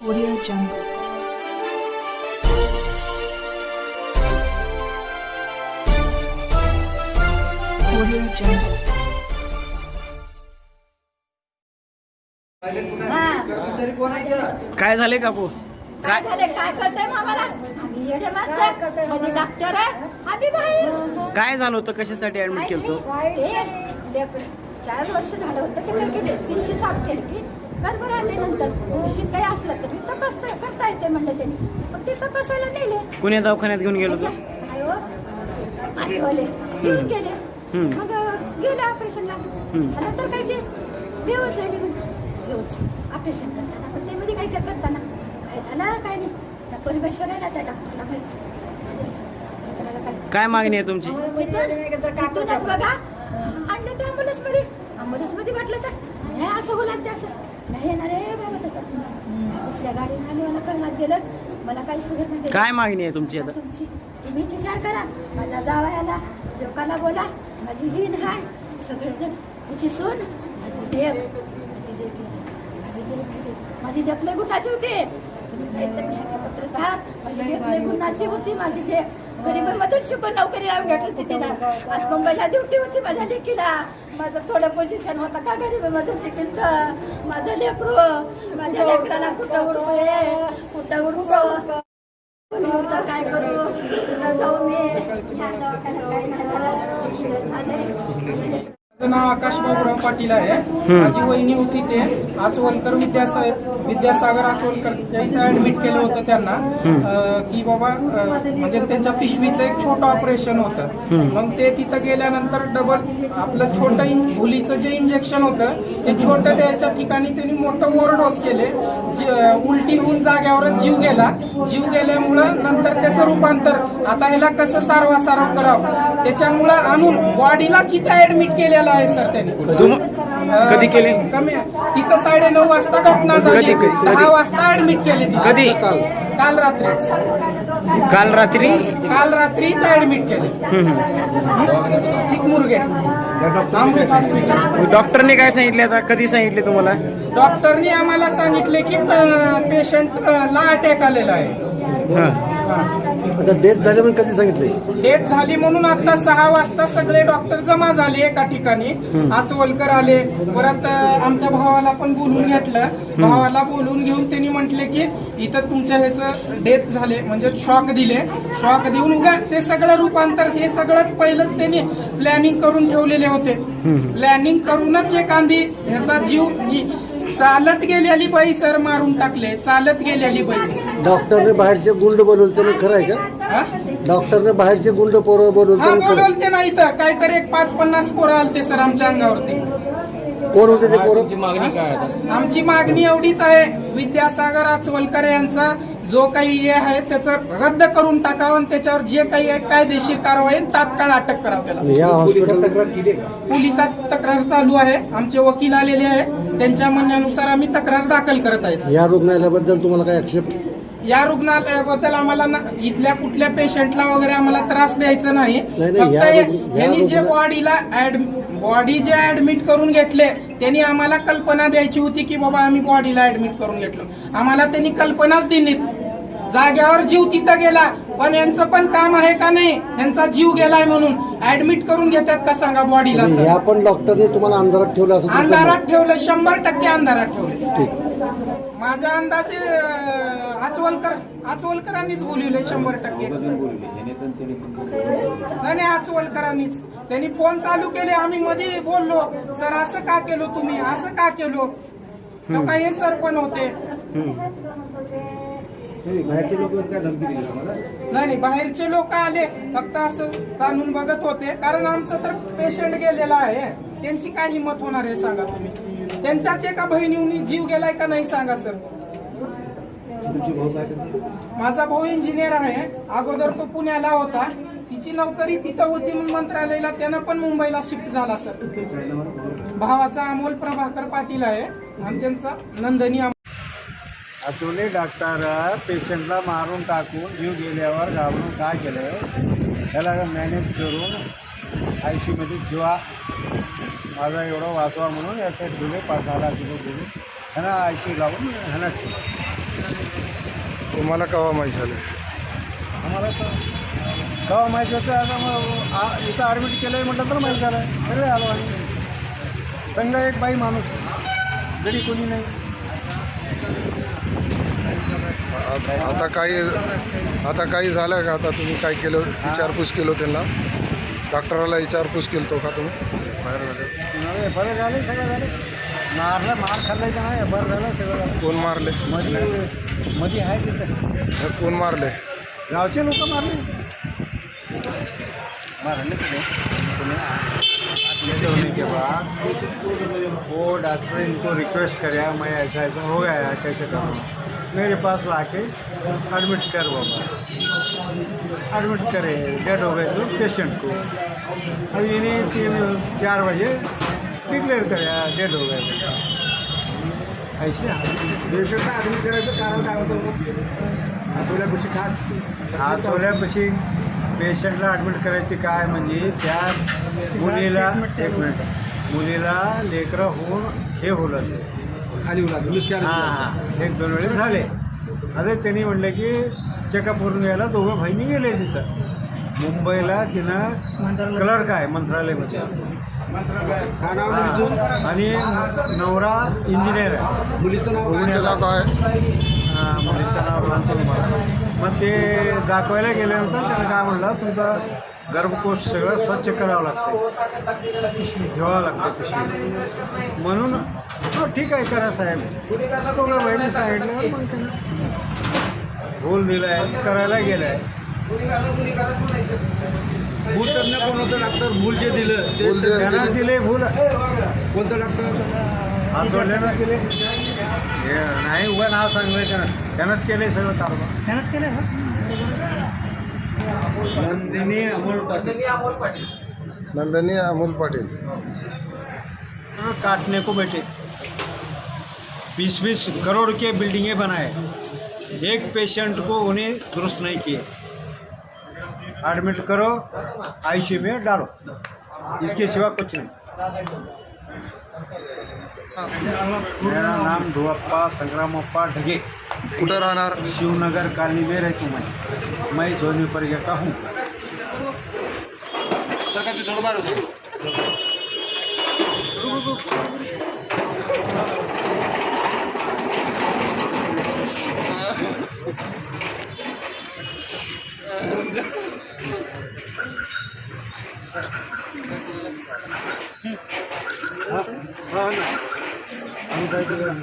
Audio Jungle. Audio Jungle. कर्मचारी कोण आहे का काय झाले काकू? काय झाले? काय करताय मामाला? आम्ही येडे माणसं. आहे. मध्ये डॉक्टर आहे. आम्ही बाहेर काय झालं होतं? कशासाठी ऍडमिट केलं. ते चार वर्ष झालं होतं ते काय केले? पिशवी साफ केली की गर्भ राहते नंतर पिशवीत काही असलं तर मी तपासता करता येते म्हणलं त्यांनी. मग ते तपासायला नेले. कुणी दवाखान्यात घेऊन गेलो होतं? काय हो? आठवले. घेऊन गेले. हम्म. मग गेले ऑपरेशनला. हम्म. झालं तर काय ते बेहोश झाली बेहोश. ऑपरेशन करताना. पण ते मध्ये काय काय करताना. काय झालं? काय नाही. त्या परिवेशरायला त्या डॉक्टरला माहिती. काय काय मागणी आहे तुमची? तिथून तिथूनच बघा. आणलं ते अँब्युलन्समध्ये. अँब्युलन्समध्ये वाटलं तर. हे असं बोलात ते असं. नाही येणार आहे बाबा त्याच्यात दुसऱ्या गाडीने मला करण्यात गेलं. मला काही काय मागणी आहे तुमची आता? तुमची तुम्हीच विचार करा. माझ्या जावयाला लोकांना बोला. माझी लीन हाय. सगळे जण तिची सून माझी लेक माझी गेली. माझी. माझी लेक लय होती. तुम्ही काहीतरी लय गुणाची होती माझी लेक गरिबीमधून शिकून नोकरी लावून घेतली होती तिला. आज मुंबईला ड्युटी होती माझ्या लेकीला. माझं थोडं पोझिशन होतं का गरिबीमधून शिकेल तर माझं लेकरू माझ्या लेकराला कुठं उडको कुठं होतं काय करू? कुठं जाऊ मी? ह्या दवाखान्यात काही नाही झालं. झालंय. माझं नाव आकाश बाबूराव पाटील आहे. माझी वहिनी होती ते. आचवलकर विद्यासाहेब. विद्यासागर आचवलकर या इथं ऍडमिट केलं होतं त्यांना अं, की बाबा अं, म्हणजे त्यांच्या पिशवीचं एक छोटं ऑपरेशन होतं. मग ते तिथं गेल्यानंतर डबल आपलं छोटं इन- भुलीचं जे इंजेक्शन होतं ते छोटं द्यायच्या ठिकाणी त्यांनी मोठं ओव्हरडोस केले. जी- अं, उलटी होऊन जाग्यावरच जीव गेला. जीव गेल्यामुळं नंतर त्याचं रूपांतर आता ह्याला कसं सारवा सारव करावं? त्याच्यामुळं आणून बॉडीला तिथं ऍडमिट केलेलं आहे सर त्यांनी. तुम कधी केली? कमी तिथं साडे नऊ वाजता घटना झाली. कधी- कधी- दहा वाजता ऍडमिट केली ती. कधी? काल. रात्री. काल रात्री? काल रात्री ऍडमिट केले. चिकमुरगे हॉस्पिटल डॉक्टरने काय सांगितले आता? कधी सांगितले तुम्हाला? डॉक्टरनी आम्हाला सांगितले की पेशंट ला अटॅक आलेला आहे. हा. आता डेथ झाली म्हणून कधी सांगितले? डेथ झाली म्हणून आता सहा वाजता सगळे डॉक्टर जमा झाले एका ठिकाणी. आचवलकर आले. परत अं, आमच्या भावाला पण बोलून घेतलं. भावाला बोलून घेऊन त्यांनी म्हटले की इथं तुमच्या ह्याचं डेथ झाले. म्हणजे शॉक दिले. शॉक देऊन उगा ते सगळं रूपांतर हे सगळंच पहिलंच त्यांनी प्लॅनिंग करून ठेवलेले होते. प्लॅनिंग करूनच एखादी ह्याचा जीव चालत गेलेली बाई सर मारून टाकले. चालत गेलेली बाई. डॉक्टरने बाहेरचे गुंड बोलवले ते खरं आहे का? हा? डॉक्टरने बाहेरचे गुंड पोरं हा खरं बोलवलते ना इथं. काहीतरी एक पाच पन्नास पोरं आलते सर आमच्या अंगावरती. कोण होते ते पोरं? आमची मागणी एवढीच आहे. विद्यासागर आचवलकर यांचा जो काही हे आहे त्याचं रद्द करून टाकावं आणि त्याच्यावर जे काही आहे कायदेशीर कारवाई तात्काळ अटक करावं त्याला. या हॉस्पिटल पोलिसात तक्रार चालू आहे. आमचे वकील आलेले आहे. त्यांच्या म्हणण्यानुसार आम्ही तक्रार दाखल करत आहे या रुग्णालयाबद्दल तुम्हाला काय आक्षेप? या रुग्णालयाबद्दल आम्हाला ना- इथल्या कुठल्या पेशंटला वगैरे आम्हाला त्रास द्यायचा नाही. फक्त यांनी जे बॉडीला बॉडी जे ऍडमिट करून घेतले त्यांनी आम्हाला कल्पना द्यायची होती की बाबा आम्ही बॉडीला ऍडमिट करून घेतलो. आम्हाला त्यांनी कल्पनाच दिली जाग्यावर जीव तिथं गेला पण यांचं पण काम आहे का नाही? यांचा जीव गेलाय म्हणून. ऍडमिट करून घेतात का सांगा बॉडीला या पण डॉक्टरने तुम्हाला अंधारात ठेवलं असं अंधारात ठेवलं शंभर टक्के अंधारात ठेवले. माझ्या अंदाजे आचवलकर आचवलकरांनीच बोलवले शंभर टक्के. नाही नाही आचवलकरांनीच. त्यांनी फोन चालू केले आम्ही मध्ये बोललो सर असं का केलो तुम्ही? असं का केलो? तो काही हे सर पण होते नाही नाही बाहेरचे लोक आले फक्त असं ताणून बघत होते. कारण आमचं तर पेशंट गेलेला आहे. त्यांची काय हिंमत होणार आहे सांगा तुम्ही. त्यांच्याच एका बहिणीने जीव गेलाय का नाही सांगा सर. माझा भाऊ इंजिनियर आहे. अगोदर तो पुण्याला होता. तिची नोकरी तिथं होती म्हणून मंत्रालयाला त्यानं पण मुंबईला शिफ्ट झाला सर. भावाचा अमोल प्रभाकर पाटील आहे आणि त्यांचा नंदनी अमोल. ॲक्च्युली डॉक्टर पेशंटला मारून टाकून जीव गेल्यावर घाबरून काय केलं? त्याला मॅनेज करून आय सीमध्ये जेव्हा माझा एवढा वाचवा म्हणून याचे दिले पाच लाख रुपये दिले. ह्यांना आय सी लावून ह्यांना ठेवलं. तुम्हाला केव्हा माहीत झालं? आम्हाला तर केव्हा माहिती होतं आता मग आ- इथं ॲडमिट केलं आहे म्हटलं तर माहीत झालं. सगळे आलो आम्ही. संघ एक बाई माणूस घरी कोणी नाही. आ- आता काही आता काही झालं का? आता तुम्ही काय केलं? विचारपूस केलं त्यांना. डॉक्टराला विचारपूस केलं का तुम्ही? बरं झाले सगळं झाले. मारलं मार खाल्लं का नाही? बरं झालं सगळं कोण मारले मध्ये मध्ये आहे तिथं कोण मारले गावचे लोक मारले मारले होने के बाद वो डॉक्टर इनको रिक्वेस्ट कराया मैं ऐसा ऐसा हो गया है कैसे करूँ? मेरे पास ला के एडमिट कर बाबा एडमिट करे डेड हो गए तो पेशेंट को। अब इन्हें तीन चार बजे डिक्लेअर कराया डेड हो गए ऐसे पेशंटला ॲडमिट करायचं कारण काय होतं आठवल्यापाशी काय आठवल्यापाशी पेशंटला ॲडमिट करायची काय म्हणजे त्या मुलीला एक मिनिट मुलीला लेकरं होऊन हे होलं खाली होणार हां हां. एक दोन वेळेस झाले. अरे त्यांनी म्हणलं की चेकअप करून घ्यायला दोघं बहिणी गेले तिथं. मुंबईला तिनं क्लर्क आहे मंत्रालयामध्ये. आणि नवरा इंजिनियर आहे. मुलीचं नाव मुलीचं नाव काय? हां मुलीचं नाव सांगतो तुम्हाला मग ते दाखवायला गेल्यानंतर त्यानं काय म्हणलं तुमचं गर्भकोश सगळं स्वच्छ करावं लागतं पिशवी ठेवावं लागतं पिशवी. म्हणून हो ठीक आहे करा साहेब. दोघं बहिणी सांगितलं मग त्यानं भूल दिला आहे करायला गेलं आहे भूल त्यांना कोण डॉक्टर भूल जे दिलं भूल जे त्यांना दिले- दिले भूल. कोणतं डॉक्टर आठवड्यानं केले हे नाही उभं नाव सांगलं त्यानं. त्यानंच केले सगळं कारभार. त्यानंच केलं नंदिनी अमोल पाटील. नंदनी अमोल पाटील. काटने को बैठे बीस बीस करोड़ के बिल्डिंगें बनाए. एक पेशेंट को उन्हें दुरुस्त नहीं किए. एडमिट करो आईसीयू में डालो। इसके सिवा कुछ नहीं। मेरा नाम धुअप्पा संग्रामप्पा ढगे। कुठं राहणार? शिवनगर कॉलोनी में रहती हूँ मैं। मैं धोनी परिया का हूँ।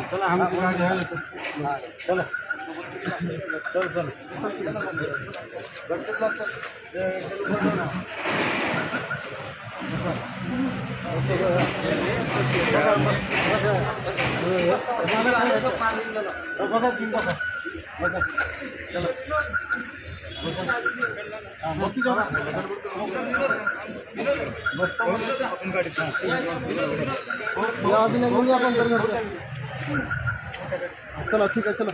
चला आम्ही तुला घ्यायला येतो. चला चल चल या अजून एक मुली आपण तर घरी. चला ठीक आहे चला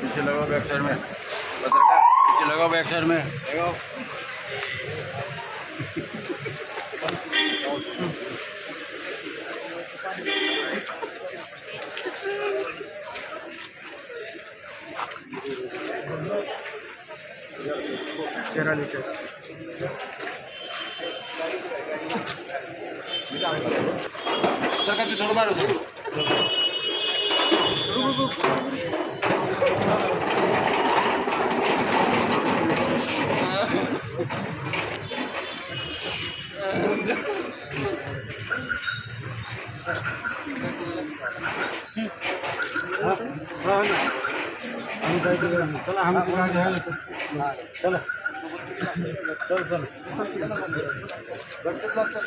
पीछे लगाओ बैक साइड में पीछे लगाओ बैक साइड में लगाओ तेरह लीटर सरकार थोडं बाहेर होतं हा हा ना आम्ही काय केलं चला आम्ही तुला घ्यायला येतो. चला चल चल गणपतला चल.